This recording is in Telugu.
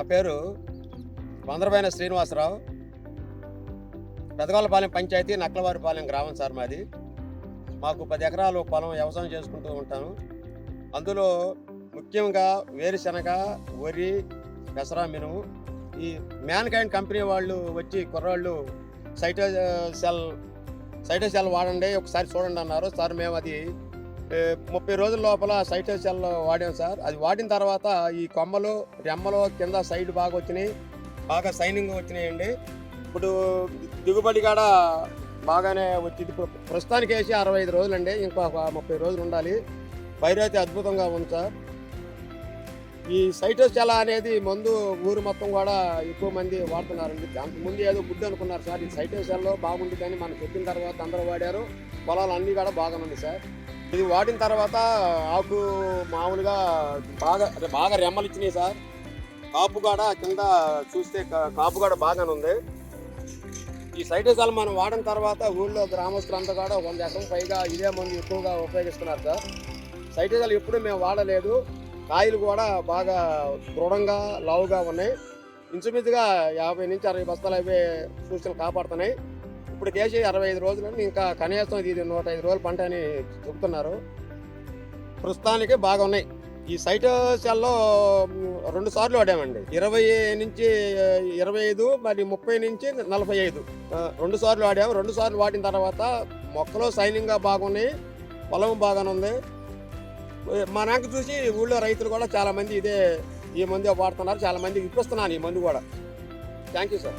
నా పేరు వందరమైన శ్రీనివాసరావు. పెదగొల్లపాలెం పంచాయతీ నక్కలవారిపాలెం గ్రామం సార్ మాది. మాకు పది ఎకరాలు పొలం వ్యవసాయం చేసుకుంటూ ఉంటాను. అందులో ముఖ్యంగా వేరుశనగ వరి పెసరా మినుము ఈ మ్యాన్కైండ్ కంపెనీ వాళ్ళు వచ్చి కుర్రాళ్ళు సైటో సెల్ సైటో సెల్ వాడండి ఒకసారి చూడండి అన్నారు. సార్ మేము అది ముప్పై రోజుల లోపల సైటోసెల్ వాడాం సార్. అది వాడిన తర్వాత ఈ కొమ్మలు రెమ్మలు కింద సైడ్ బాగా వచ్చినాయి. బాగా సైనింగ్ వచ్చినాయండి. ఇప్పుడు దిగుబడి కూడా బాగానే వచ్చింది. ఇప్పుడు ప్రస్తుతానికి వేసి అరవై ఐదు రోజులండి. ఇంకొక ముప్పై రోజులు ఉండాలి. పైరు అయితే అద్భుతంగా ఉంది సార్. ఈ సైటోస్టెలా అనేది మందు ఊరు మొత్తం కూడా ఎక్కువ మంది వాడుతున్నారండి. దానికి ముందు ఏదో గుడ్డు అనుకున్నారు సార్ ఈ సైటోస్టెల్లో బాగుంటుంది కానీ మనం చెప్పిన తర్వాత అందరూ వాడారు. పొలాలు అన్నీ కూడా ఉంది సార్. ఇది వాడిన తర్వాత ఆకు మామూలుగా బాగా బాగా రెమ్మలు ఇచ్చినాయి సార్. కాపు కూడా కింద చూస్తే కా- కాపు కూడా బాగానే ఉంది. ఈ సైటోసాల్ మనం వాడిన తర్వాత ఊళ్ళో గ్రామస్తులంతా కూడా వంద ఎకరం పైగా ఇదే మందు ఎక్కువగా ఉపయోగిస్తున్నారు సార్. సైటోసాల్ ఎప్పుడూ మేము వాడలేదు. కాయలు కూడా బాగా దృఢంగా లావుగా ఉన్నాయి. ఇంచుమించుగా యాభై నుంచి అరవై బస్తాలు అవి సూచనలు కాపాడుతున్నాయి. ఇప్పుడు కేసీ అరవై ఐదు రోజులు ఇంకా కనీసం ఇది నూట ఐదు రోజులు పంట అని చెబుతున్నారు ప్రస్తుతానికి బాగా ఉన్నాయి. ఈ సైట్ సెల్లో రెండు సార్లు ఆడామండి ఇరవై నుంచి ఇరవై ఐదు మరి ముప్పై నుంచి నలభై ఐదు. రెండు సార్లు ఆడాము రెండు సార్లు వాడిన తర్వాత మొక్కలు సైనింగ్గా బాగున్నాయి. పొలం బాగానే ఉంది. మా చూసి ఊళ్ళో రైతులు కూడా చాలామంది ఇదే ఈ మందు వాడుతున్నారు చాలామంది ఇప్పిస్తున్నాను ఈ మందు కూడా. Thank you sir